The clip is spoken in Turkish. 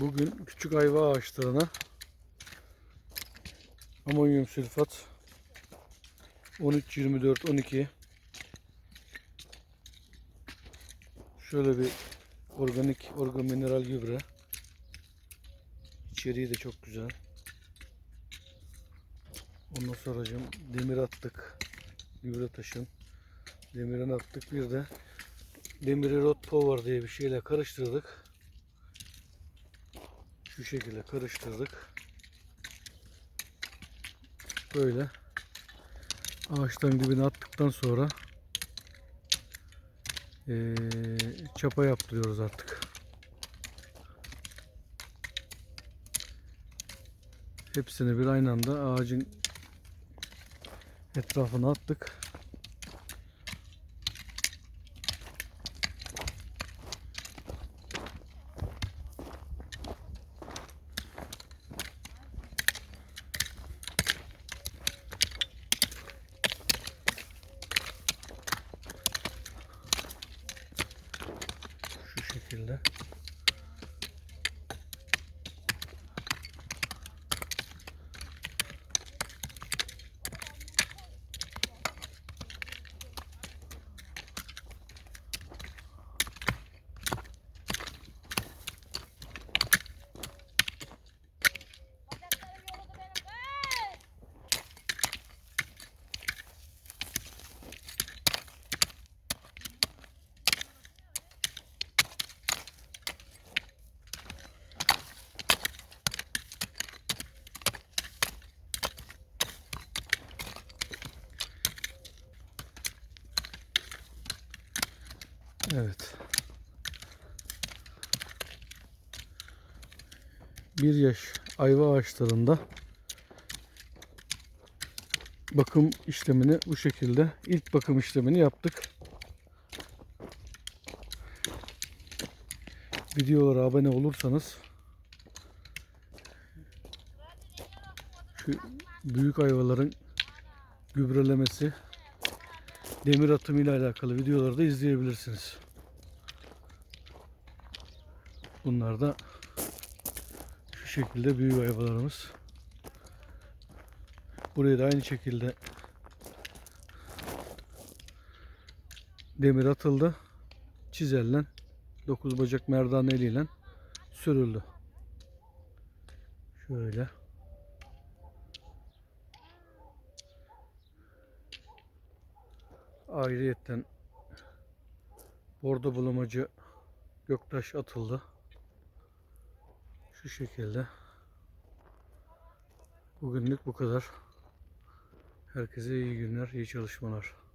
Bugün küçük ayva ağaçlarına amonyum sülfat 13 24 12 şöyle bir organik orgamineral gübre. İçeriği de çok güzel. Ondan sonra demir attık. Gübre taşın. Demirini attık. Bir de demiri rot power diye bir şeyle karıştırdık şu şekilde karıştırdık. Böyle ağaçtan dibine attıktan sonra eee, çapa yaptırıyoruz artık. Hepsini bir aynı anda ağacın etrafına attık. Şu şekilde. Evet. Bir yaş ayva ağaçlarında bakım işlemini bu şekilde ilk bakım işlemini yaptık. Videolara abone olursanız şu büyük ayvaların gübrelemesi demir atımı ile alakalı videoları da izleyebilirsiniz. Bunlar da şu şekilde büyük ayvalarımız. Buraya da aynı şekilde demir atıldı. Çizelle 9 bacak merdaneliyle sürüldü. Şöyle. Ayrıyetten bordo bulamacı göktaş atıldı. Şu şekilde. Bugünlük bu kadar. Herkese iyi günler, iyi çalışmalar.